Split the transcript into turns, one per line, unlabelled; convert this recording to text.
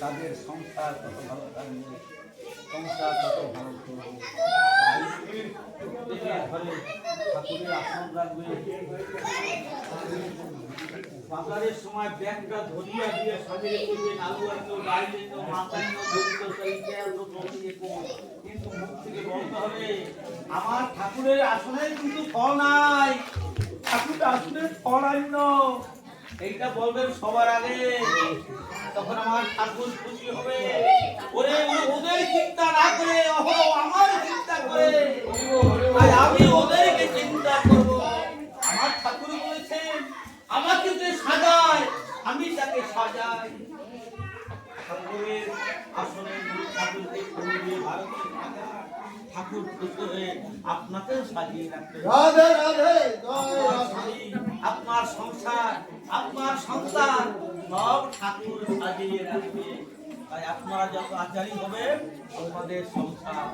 তাদের সংসার তত ভালো থাকবে সংসার তত ভালো করবে। ঘরে ঠাকুরের আসন রাখবে বাজারের সময় ব্যাগটা ধরিয়া দিয়ে সাজিয়ে করবেন আলু আনলো কিন্তু মুখ থেকে বলতে হবে, আমার ঠাকুরের আসনের কিন্তু ফল নাই। ঠাকুরের আসনের ফল আনল এইটা বলবেন সবার আগে। তখন আমার ঠাকুর খুশি হবে। ওরে ওদের চিন্তা না করে আমার চিন্তা করে। আর আমি ওদেরকে চিন্তা করব। আমার ঠাকুর বলেছেন আমাকে যে সাজায় আমি তাকে সাজাই। ঠাকুরের আসনে ঠাকুরকে সাজিয়ে ভারতের ঠাকুর খুশি হয়ে আপনাকেও সাজিয়ে রাখতে
রাধে রাধে
আপনার সংসার আপনার সংসার সব ঠাকুর সাজিয়ে রাখবে। তাই আপনারা যত আচারী হবে আমাদের সংসার